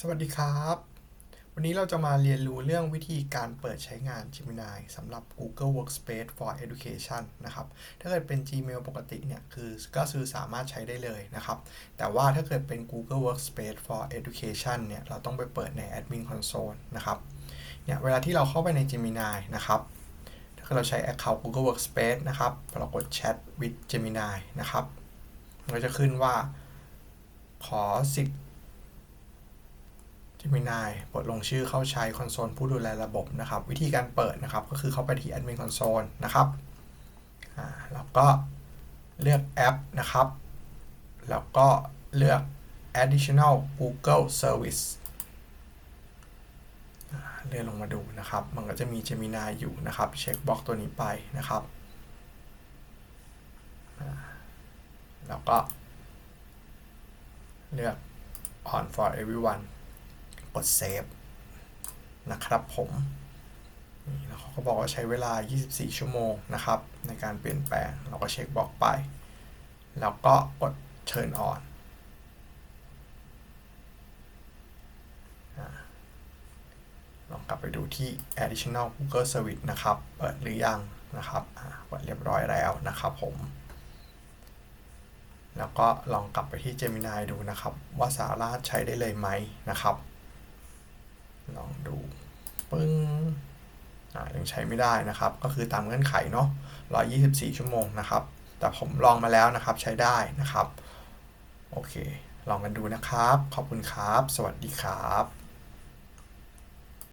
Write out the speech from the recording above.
สวัสดีครับ วันนี้เราจะมาเรียนรู้เรื่องวิธีการเปิดใช้งาน Gemini สำหรับ Google Workspace for Education นะครับ ถ้าเกิดเป็น Gmail ปกติเนี่ย คือก็คือสามารถใช้ได้เลยนะครับ แต่ว่าถ้าเกิดเป็น Google Workspace for Education เนี่ย เราต้องไปเปิดใน Admin Console นะครับ เนี่ย เวลาที่เราเข้าไปใน Gemini นะครับ ถ้าเกิดเราใช้ Account Google Workspace นะครับเรากด Chat with Gemini นะครับ มันก็จะขึ้นว่าขอสิทธิ์ Gemini ปลดลงชื่อเข้าใช้คอนโซลผู้ดูแลระบบนะครับ วิธีการเปิดนะครับ ก็คือเข้าไปที่ Admin Console นะครับแล้วก็เลือกแอปนะครับ แล้วก็เลือก additional Google Service เลื่อนลงมาดูนะครับ มันก็จะมี Gemini อยู่นะครับ เช็คบล็อกตัวนี้ไปนะครับ แล้วก็เลือก on for everyone กดเซฟนะครับผมแล้วเขาก็บอกว่าใช้เวลา 24 ชั่วโมงนะครับ ในการเปลี่ยนแปลง เราก็เช็คบอกไป แล้วก็กดเชิญออนลองกลับไปดูที่ additional Google Service นะครับ เปิดหรือยังนะครับเปิดเรียบร้อยแล้วนะครับผม แล้วก็ลองกลับไปที่ Gemini ดูนะครับ ว่าสามารถใช้ได้เลยไหมนะครับ ลองดูปึ้งอ่ายังใช้ไม่ได้นะครับ ก็คือตามเงื่อนไขเนาะ124 ชั่วโมงนะครับ แต่ผมลองมาแล้วนะครับใช้ได้นะครับ โอเค ลองกันดูนะครับ ขอบคุณครับ สวัสดีครับ